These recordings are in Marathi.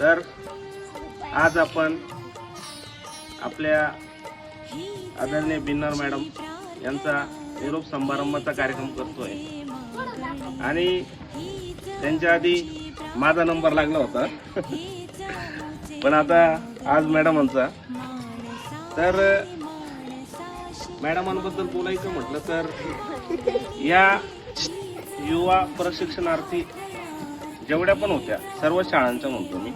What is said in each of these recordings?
तर आज आपण आपल्या आदरणीय बिन्नर मॅडम यांचा निरोप समारंभाचा कार्यक्रम करतोय. आणि त्यांच्या आधी माझा नंबर लागला होता. पण आता आज मॅडमांचा. तर मॅडमांबद्दल बोलायचं म्हटलं तर या युवा प्रशिक्षणार्थी जेवढ्या पण होत्या सर्व शाळांचं म्हणतो मी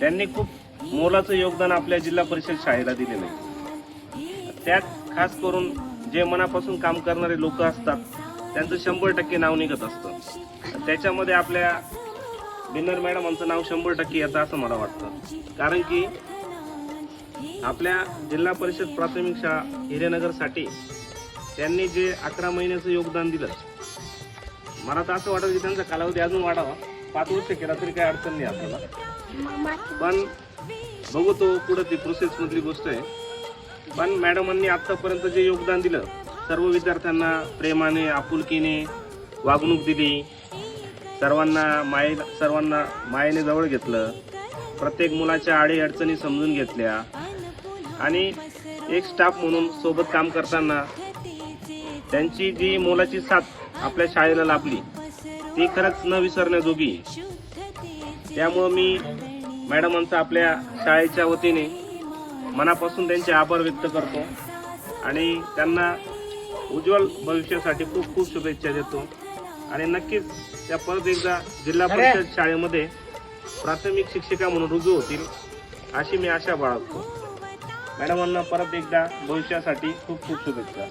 त्यांनी खूप मोलाचं योगदान आपल्या जिल्हा परिषद शाळेला दिलेलं आहे. त्यात खास करून जे मनापासून काम करणारे लोक असतात त्यांचं शंभर टक्के नाव निघत असतं. त्याच्यामध्ये आपल्या बिन्नर मॅडमांचं नाव शंभर टक्के येतं असं मला वाटतं. कारण की आपल्या जिल्हा परिषद प्राथमिक शाळा हिरेनगरसाठी त्यांनी जे अकरा महिन्याचं योगदान दिलं मला तर असं वाटतं की त्यांचा कालावधी अजून वाढावा. पाच वर्ष केला तरी काही अडचण नाही आपल्याला. पण बघू तो पुढे ती प्रोसेस मधली गोष्ट आहे. पण मॅडमांनी आतापर्यंत जे योगदान दिलं सर्व विद्यार्थ्यांना प्रेमाने आपुलकीने वागणूक दिली. सर्वांना माये सर्वांना मायेने जवळ घेतलं. प्रत्येक मुलाच्या आडी अडचणी समजून घेतल्या. आणि एक स्टाफ म्हणून सोबत काम करताना त्यांची जी मोलाची साथ आपल्या शाळेला लाभली ती खरंच न विसरण्याजोगी. त्यामुळं मी मॅडमांचा आपल्या शाळेच्या वतीने मनापासून त्यांचे आभार व्यक्त करतो आणि त्यांना उज्ज्वल भविष्यासाठी खूप खूप शुभेच्छा देतो. आणि नक्कीच त्या परत एकदा जिल्हा परिषद शाळेमध्ये प्राथमिक शिक्षिका म्हणून रुजू होतील अशी मी आशा बाळगतो. मॅडमांना परत एकदा भविष्यासाठी खूप खूप शुभेच्छा.